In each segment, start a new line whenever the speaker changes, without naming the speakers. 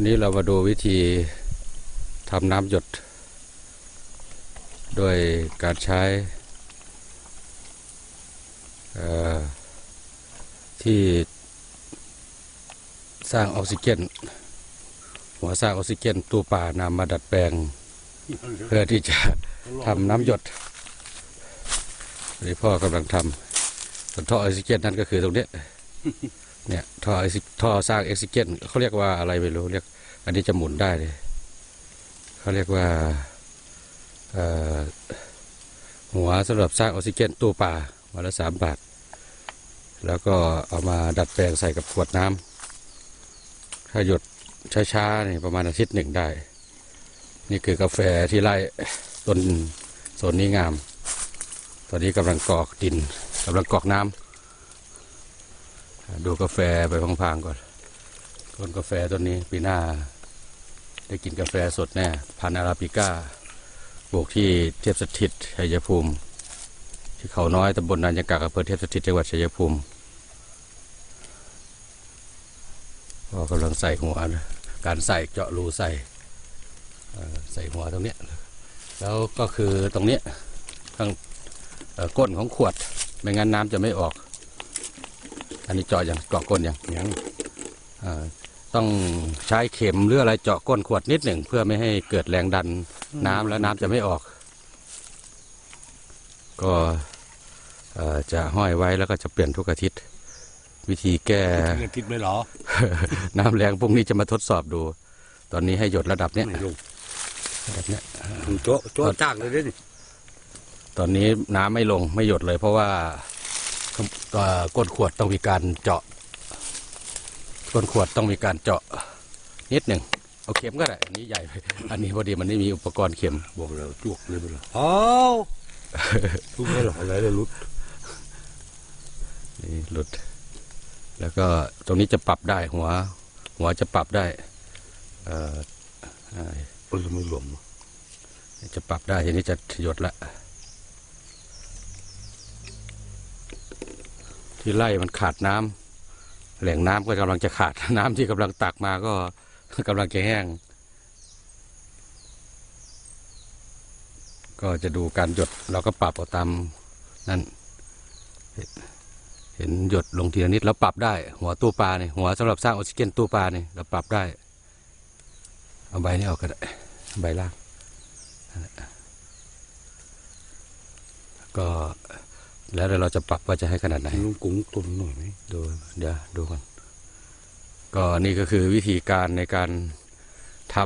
วันนี้เรามาดูวิธีทำน้ำหยด โดยการใช้เอ่อที่สร้างออกซิเจนหัวสร้างออกซิเจนตู้ป่านำมาดัดแปลง เพื่อที่จะทำน้ำหยดนี่พ่อกำลังทำส่วนท่อออกซิเจนนั่นก็คือตรงเนี้ย เนี่ยท่อออซิท่อสร้างออกซิเจนเขาเรียกว่าอะไรไม่รู้เรียก อันนี้จะหมุนได้เลยเขาเรียกว่าหัวสำหรับสร้างออกซิเจนตู้ป่าวันละสามบาท แล้วก็เอามาดัดแปลงใส่กับขวดน้ำถ้าหยดช้าๆนี่ประมาณอาทิตย์หนึ่งได้ นี่คือกาแฟที่ไร่ต้นโซนนี้งาม ตอนนี้กำลังกอกดินกำลังกอกน้ำ ดูกาแฟไปพังๆก่อน ต้นกาแฟต้นนี้ปีหน้า ได้กินกาแฟสดแน่ พันอาราบิก้าปลูกที่เทพสถิตชัยภูมิ ที่เขาน้อยตำบลนันยากากอำเภอเทพสถิตจังหวัดชัยภูมิก็กำลังใส่หัวการใส่เจาะรูใส่ใส่หัวตรงเนี้ยแล้วก็คือตรงเนี้ยข้างก้นของขวด ไม่งั้นน้ำจะไม่ออก อันนี้เจาะอย่างเจาะก้นอย่าง
ยัง
อ่าต้องใช้เข็มหรืออะไรเจาะก้นขวดนิดหนึ่งเพื่อไม่ให้เกิดแรงดันน้ำแล้วน้ำจะไม่ออก ก็เอ่อจะห้อยไว้แล้วก็จะเปลี่ยนทุกอาทิตย์ วิธีแก้
เงินทิศไม่หรอ
น้ำแรงพวกนี้จะมาทดสอบดู ตอนนี้ให้หยดระดับเนี้ย
ไม่ลง
ระดับเนี้ย
โจ๊ะโจ๊ะจ้างเลยเด้นี่
ตอนนี้น้ำไม่ลงไม่หยดเลย เพราะว่าเอ่อ ก้นขวดต้องมีการเจาะก้นขวดต้องมีการเจาะนิดหนึ่งเอาเข็มก็ได้อันนี้ใหญ่ไปอันนี้พอดีมันไม่มีอุปกรณ์เข็ม
บอกแล้วจวกเลยไปเลยอ้าวทุกไม่หรออะไรเลยรุด
นี่หลุด แล้วก็ตรงนี้จะปรับได้หัว หัวจะปรับได้ เอ่อเอ่อ
มันจะไม่หลวม
จะปรับได้ทีนี้จะหยดละ ที่ไร่มันขาดน้ำแหล่งน้ำก็กำลังจะขาดน้ำที่กำลังตักมาก็กำลังจะแห้ง ก็จะดูการหยดเราก็ปรับเอาตามนั่นเห็นหยดลงทีละนิดแล้วปรับได้ หัวตู้ปลาเนี่ยหัวสำหรับสร้างออกซิเจนตู้ปลาเนี่ยเราปรับได้ เอาใบนี้ออกก็ได้ใบล่างก็ แล้วเดี๋ยวเราจะปรับว่าจะให้ขนาดไหน
ลุงกุ้งตุนหน่อยไหม
ดูเดี๋ยวดูก่อนก็นี่ก็คือวิธีการในการท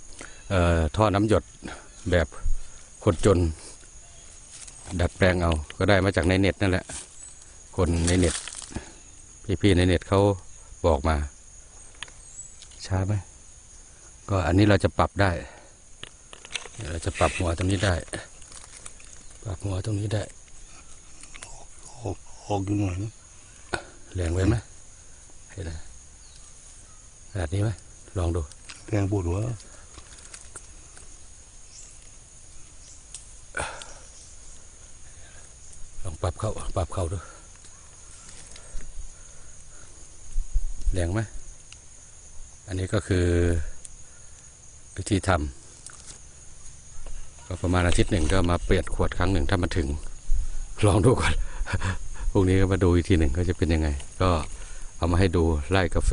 ำเอ่อท่อน้ำหยดแบบคนจน ดัดแปลงเอา ก็ได้มาจากในเน็ตนั่นแหละ คนในเน็ต พี่ๆในเน็ตเขาบอกมา ช้าไหมก็อันนี้เราจะปรับได้เดี๋ยวเราจะปรับหัวตรงนี้ได้ ปรับหัวตรงนี้ได้
ออกอยู่หน่อยนะ
แรงไว้ไหมเห็นไหมขนาดนี้ไหมลองดู
แทงปวดหัว
ลองปรับเข้าปรับเข้าดูแรงไหมอันนี้ก็คือวิธีทำก็ประมาณอาทิตย์หนึ่งก็มาเปลี่ยนขวดครั้งหนึ่งถ้ามันถึง ลองดูก่อน พรุ่งนี้ก็มาดูอีกทีหนึ่งก็จะเป็นยังไง ก็เอามาให้ดูไล่กาแฟ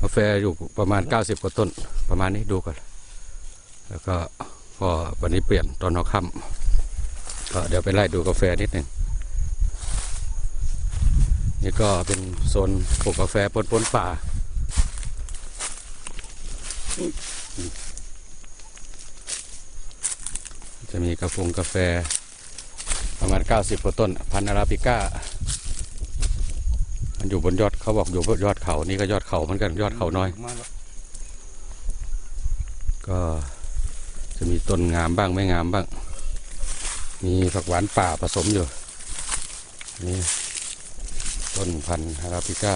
กาแฟอยู่ประมาณ 90 กว่าต้น ประมาณนี้ดูก่อน แล้วก็พอวันนี้เปลี่ยนตอนหัวค่ำก็เดี๋ยวไปไล่ดูกาแฟนิดหนึ่งนี่ก็เป็นโซนปลูกกาแฟปนปนป่า จะมีกาแฟงกาแฟ ประมาณ 90กว่าต้น พันธุ์อาราบิก้ามันอยู่บนยอดเขาบอกอยู่บนยอดเขานี่ก็ยอดเขาเหมือนกันยอดเขาน้อย
มาแล้ว
ก็จะมีต้นงามบ้างไม่งามบ้าง มีผักหวานป่าผสมอยู่นี่ต้นพันธุ์อาราบิก้า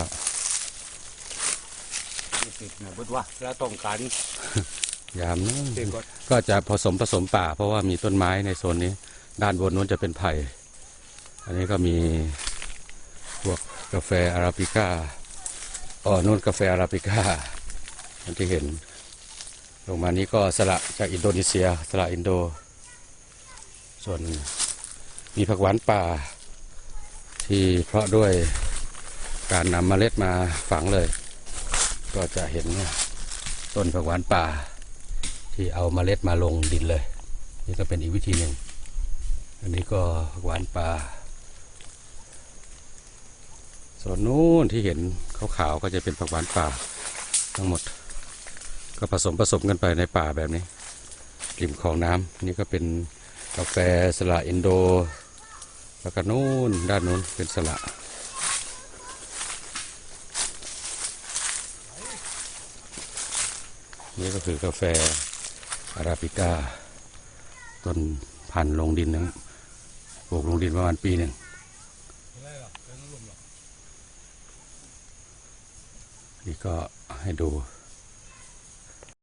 ติดนะเบิดว่าแล้วต้องการ
ยามนะ
เต็มก่อน
ก็จะผสมผสมป่า เพราะว่ามีต้นไม้ในโซนนี้ ด้านบนนู้นจะเป็นไผ่ อันนี้ก็มีพวกกาแฟอาราบิก้าอ๋อนู่นกาแฟอาราบิก้าที่เห็น ลงมานี้ก็สละจากอินโดนีเซีย สละอินโด ส่วนมีผักหวานป่า ที่เพราะด้วยการนำเมล็ดมาฝังเลย ก็จะเห็นเนี่ยต้นผักหวานป่า ที่เอาเมล็ดมาลงดินเลย นี่ก็เป็นอีกวิธีหนึ่ง อันนี้ก็หวานป่าส่วนนู้นที่เห็นขาวๆก็จะเป็นผักหวานป่า ทั้งหมด ก็ผสมผสมกันไปในป่าแบบนี้ริมคลองน้ำนี่ก็เป็นกาแฟสละอินโดแล้วก็นู้นด้านนู้นเป็นสละนี่ก็คือกาแฟอาราบิก้าต้น พันลงดินนึงปลูกลงดินประมาณปีหนึ่งนี่ก็ให้ดู